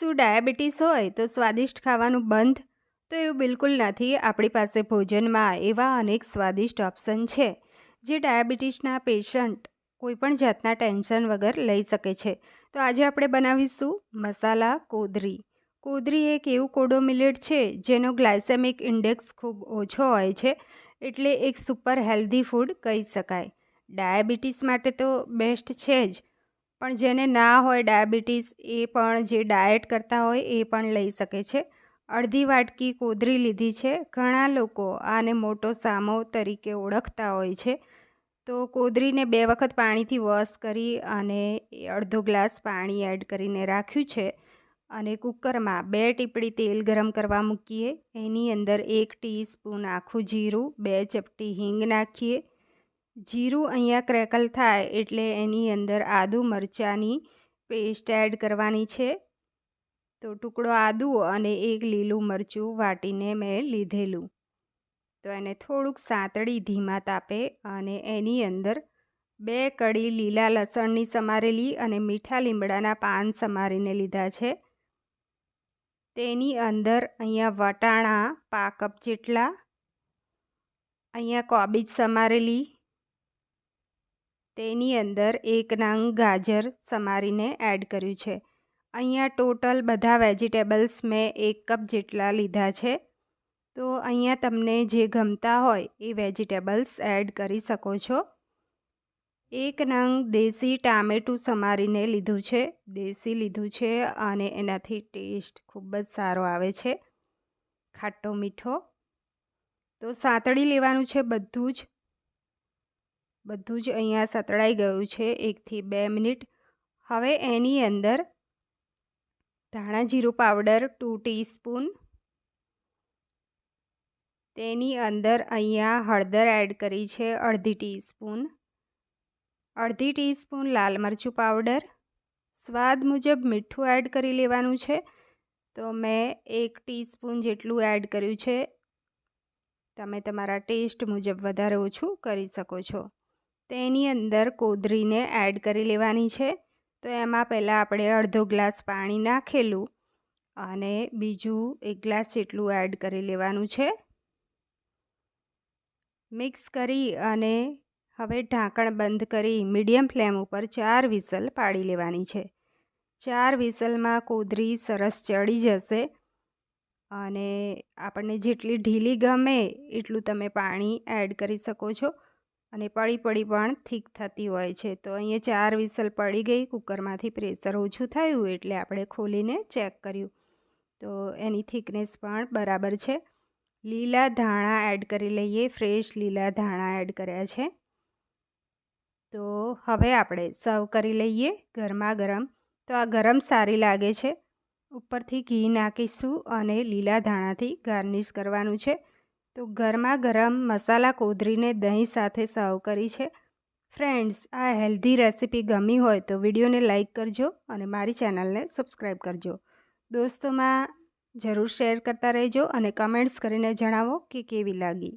શું ડાયાબિટીસ હોય તો સ્વાદિષ્ટ ખાવાનું બંધ? તો એવું બિલકુલ નથી. આપણી પાસે ભોજનમાં એવા અનેક સ્વાદિષ્ટ ઓપ્શન છે, જે ડાયાબિટીસના પેશન્ટ કોઈપણ જાતના ટેન્શન વગર લઈ શકે છે. તો આજે આપણે બનાવીશું મસાલા કોદરી. કોદરી એક એવું કોડો મિલેટ છે, જેનો ગ્લાયસેમિક ઇન્ડેક્સ ખૂબ ઓછો હોય છે, એટલે એક સુપર હેલ્ધી ફૂડ કહી શકાય. ડાયાબિટીસ માટે તો બેસ્ટ છે જ પણ જેને ના હોય ડાયાબિટીસ એ પણ જે ડાયટ કરતા હોય એ પણ લઈ શકે છે. અડધી વાટકી કોદરી લીધી છે. ઘણા લોકો આને મોટો સામો તરીકે ઓળખતા હોય છે. તો કોદરીને બે વખત પાણીથી વોશ કરી અને અડધો ગ્લાસ પાણી એડ કરીને રાખ્યું છે અને કુકરમાં બે ટીપડી તેલ ગરમ કરવા મૂકીએ. એની અંદર એક ટીસ્પૂન આખું જીરું, બે ચપટી હિંગ નાખીએ. જીરું અહીંયા ક્રેકલ થાય એટલે એની અંદર આદુ મરચાંની પેસ્ટ એડ કરવાની છે. તો ટુકડો આદુ અને એક લીલું મરચું વાટીને મેં લીધેલું. તો એને થોડુંક સાંતળી ધીમા તાપે અને એની અંદર બે કડી લીલા લસણની સમારેલી અને મીઠા લીમડાના પાન સમારીને લીધા છે. તેની અંદર અહીંયા વટાણા પા કપ જેટલા, અહીંયા કોબીજ સમારેલી તેની અંદર એક નંગ ગાજર સમારીને એડ કર્યું છે. અહીંયા ટોટલ બધા વેજીટેબલ્સ મેં એક કપ જેટલા લીધા છે. તો અહીંયા તમને જે ગમતા હોય એ વેજીટેબલ્સ એડ કરી શકો છો. એક નંગ દેશી ટામેટું સમારીને લીધું છે. દેશી લીધું છે અને એનાથી ટેસ્ટ ખૂબ જ સારો આવે છે. ખાટો મીઠો. તો સાંતળી લેવાનું છે બધું જ. બધું જ અહીંયા સતળાઈ ગયું છે, એકથી બે મિનિટ. હવે એની અંદર ધાણા જીરું પાવડર ટુ ટીસ્પૂન તેની અંદર અહીંયા હળદર એડ કરી છે, અડધી ટીસ્પૂન અડધી ટીસ્પૂન લાલ મરચું પાવડર. સ્વાદ મુજબ મીઠું એડ કરી લેવાનું છે. તો મેં એક ટીસ્પૂન જેટલું એડ કર્યું છે. તમે તમારા ટેસ્ટ મુજબ વધારે ઓછું કરી શકો છો. તેની અંદર કોદરીને એડ કરી લેવાની છે. તો એમાં પહેલાં આપણે અડધો ગ્લાસ પાણી નાખેલું અને બીજું એક ગ્લાસ જેટલું એડ કરી લેવાનું છે. મિક્સ કરી અને હવે ઢાંકણ બંધ કરી મીડિયમ ફ્લેમ ઉપર ચાર વિસલ પાડી લેવાની છે. ચાર વિસલમાં કોદરી સરસ ચડી જશે અને આપણને જેટલી ઢીલી ગમે એટલું તમે પાણી એડ કરી શકો છો. અને પડી પડી પણ થીક થતી હોય છે. તો અહીંયા ચાર વિસલ પડી ગઈ, કુકરમાંથી પ્રેશર ઓછું થયું એટલે આપણે ખોલીને ચેક કર્યું. તો એની થિકનેસ પણ બરાબર છે. લીલા ધાણા એડ કરી લઈએ, ફ્રેશ લીલા ધાણા એડ કર્યા છે. તો હવે આપણે સર્વ કરી લઈએ ગરમા ગરમ. તો આ ગરમ સારી લાગે છે. ઉપરથી ઘી નાખીશું અને લીલા ધાણાથી ગાર્નિશ કરવાનું છે. તો ગરમા ગરમ મસાલા કોદરીને દહીં સાથે સર્વ કરી છે. ફ્રેન્ડ્સ, આ હેલ્ધી રેસીપી ગમી હોય તો વિડીયોને લાઇક કરજો અને મારી ચેનલને સબસ્ક્રાઈબ કરજો. દોસ્તોમાં જરૂર શેર કરતા રહેજો અને કમેન્ટ્સ કરીને જણાવો કે કેવી લાગી.